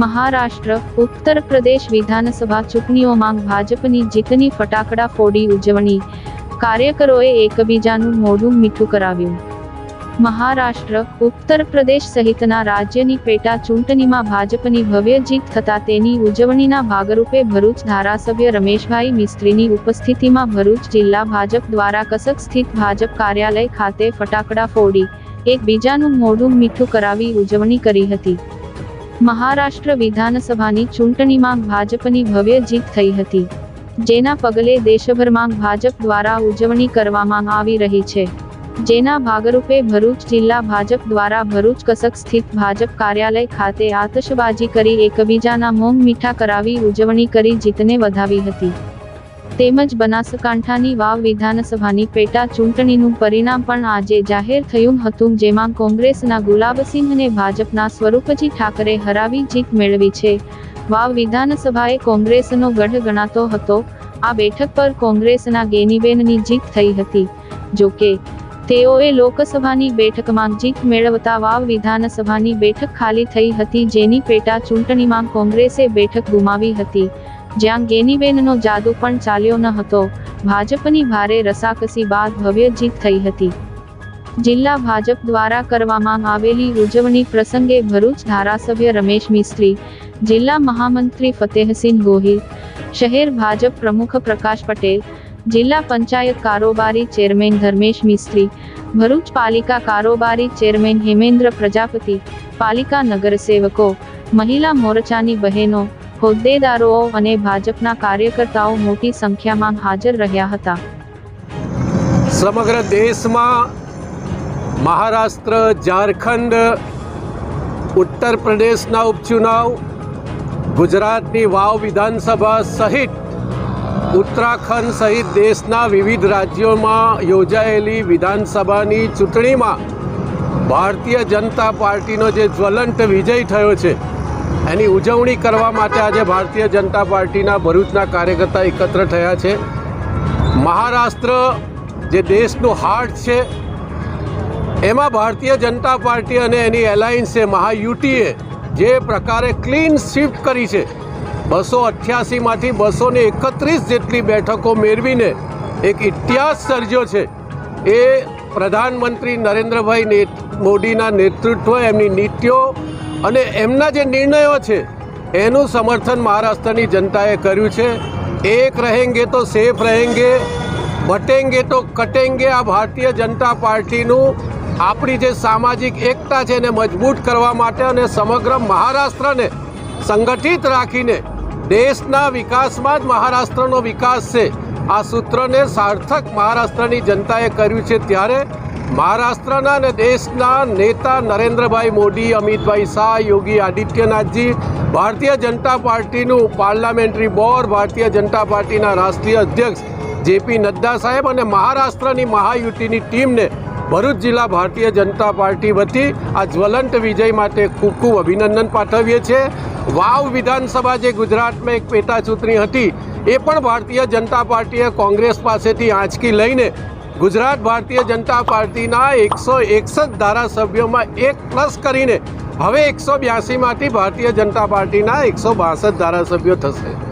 મહારાષ્ટ્ર, ઉત્તર પ્રદેશ વિધાનસભા ચૂંટણીઓમાં ભાજપની જીતની ફટાકડા ફોડી ઉજવણી. કાર્યકરોએ એકબીજાનું મોઢું મીઠું કરાવ્યું. મહારાષ્ટ્ર, ઉત્તર પ્રદેશ સહિતના રાજ્યની પેટા ચૂંટણીમાં ભાજપની ભવ્ય જીત થતા તેની ઉજવણીના ભાગરૂપે ભરૂચ ધારાસભ્ય રમેશભાઈ મિસ્ત્રીની ઉપસ્થિતિમાં ભરૂચ જિલ્લા ભાજપ દ્વારા કસક સ્થિત ભાજપ કાર્યાલય ખાતે ફટાકડા ફોડી, એકબીજાનું મોઢું મીઠું કરાવી ઉજવણી કરી હતી. મહારાષ્ટ્ર વિધાનસભાની ચૂંટણીમાં ભાજપની ભવ્ય જીત થઈ હતી, જેના પગલે દેશભરમાં ભાજપ દ્વારા ઉજવણી કરવામાં આવી રહી છે. જેના ભાગરૂપે ભરૂચ જિલ્લા ભાજપ દ્વારા ભરૂચ કસક સ્થિત ભાજપ કાર્યાલય ખાતે આતશબાજી કરી એકબીજાના મોં મીઠા કરાવી ઉજવણી કરી જીતને વધાવી હતી. તેમજ બનાસકાંઠાની વાવ વિધાનસભાની પેટા ચૂંટણીનું પરિણામ પણ આજે જાહેર થયું હતું, જેમાં કોંગ્રેસના ગુલાબસિંહને ભાજપના સ્વરૂપજી ઠાકરે હરાવી જીત મેળવી છે. વાવ વિધાનસભાએ કોંગ્રેસનો ગઢ ગણાતો હતો. આ બેઠક પર કોંગ્રેસના ગેનીબેનની જીત થઈ હતી. જોકે, તેઓએ લોકસભાની બેઠકમાં જીત મેળવતા વાવ વિધાનસભાની બેઠક ખાલી થઈ હતી, જેની પેટા ચૂંટણીમાં કોંગ્રેસે બેઠક ગુમાવી હતી. જ્યાં ગેનીબેનનો જાદુ પણ ચાલ્યો ન હતો, ભાજપની ભારે રસાકસી બાદ ભવ્ય જીત થઈ હતી. જિલ્લા ભાજપ દ્વારા કરવામાં આવેલી ઉજવણી પ્રસંગે ભરૂચ ધારાસભ્ય રમેશ મિસ્ત્રી, જિલ્લા મહામંત્રી ફતેહસિંહ ગોહિલ, શહેર ભાજપ પ્રમુખ પ્રકાશ પટેલ, જિલ્લા પંચાયત કારોબારી ચેરમેન ધર્મેશ મિસ્ત્રી, ભરૂચ પાલિકા કારોબારી ચેરમેન હેમેન્દ્ર પ્રજાપતિ, પાલિકા નગરસેવકો, મહિલા મોરચાની બહેનો હોદ્દેદારો અને ભાજપના કાર્યકર્તાઓ મોટી સંખ્યામાં હાજર રહ્યા હતા. સમગ્ર દેશમાં મહારાષ્ટ્ર, ઝારખંડ ઉત્તર પ્રદેશના ઉપચુનાવ, ગુજરાતની વાવ વિધાનસભા સહિત ઉત્તરાખંડ સહિત દેશના વિવિધ રાજ્યોમાં યોજાયેલી વિધાનસભાની ચૂંટણીમાં ભારતીય જનતા પાર્ટીનો જે જ્વલંત વિજય થયો છે એની ઉજવણી કરવા માટે આજે ભારતીય જનતા પાર્ટીના ભરૂચના કાર્યકર્તા એકત્ર થયા છે. મહારાષ્ટ્ર, જે દેશનું હાર્ટ છે, એમાં ભારતીય જનતા પાર્ટી અને એની એલાયન્સે મહાયુટીએ જે પ્રકારે ક્લીન શિફ્ટ કરી છે. બસો અઠ્યાસીમાંથી બસો ને એકત્રીસ જેટલી બેઠકો મેળવીને એક ઇતિહાસ સર્જ્યો છે. એ પ્રધાનમંત્રી નરેન્દ્રભાઈ મોદીના નેતૃત્વ, એમની નીતિઓ અને એમના જે નિર્ણયો છે, એનું સમર્થન મહારાષ્ટ્રની જનતાએ કર્યું છે. એક રહેંગે તો સેફ રહેંગે, બટેંગે તો કટેંગે. આ ભારતીય જનતા પાર્ટીનું આપણી જે સામાજિક એકતા છે એને મજબૂત કરવા માટે અને સમગ્ર મહારાષ્ટ્રને સંગઠિત રાખીને દેશના વિકાસમાં જ મહારાષ્ટ્રનો વિકાસ છે. આ સૂત્રને સાર્થક મહારાષ્ટ્રની જનતાએ કર્યું છે ત્યારે મહારાષ્ટ્રના અને દેશના નેતા નરેન્દ્રભાઈ મોદી, અમિતભાઈ શાહ, યોગી આદિત્યનાથજી, ભારતીય જનતા પાર્ટીનું પાર્લામેન્ટરી બોર્ડ, ભારતીય જનતા પાર્ટીના રાષ્ટ્રીય અધ્યક્ષ જેપી નડ્ડા સાહેબ અને મહારાષ્ટ્રની મહાયુતિની ટીમને ભરૂચ જિલ્લા ભારતીય જનતા પાર્ટી વતી આ જ્વલંત વિજય માટે ખૂબ ખૂબ અભિનંદન પાઠવીએ છીએ. વાવ વિધાનસભા જે ગુજરાતમાં એક પેટા ચૂંટણી હતી, એ પણ ભારતીય જનતા પાર્ટીએ કોંગ્રેસ પાસેથી આંચકી લઈને ગુજરાત ભારતીય જનતા પાર્ટીના એકસો એકસઠ ધારાસભ્યોમાં એક પ્લસ કરીને હવે એકસો બ્યાસીમાંથી ભારતીય જનતા પાર્ટીના એકસો બાસઠ ધારાસભ્યો થશે.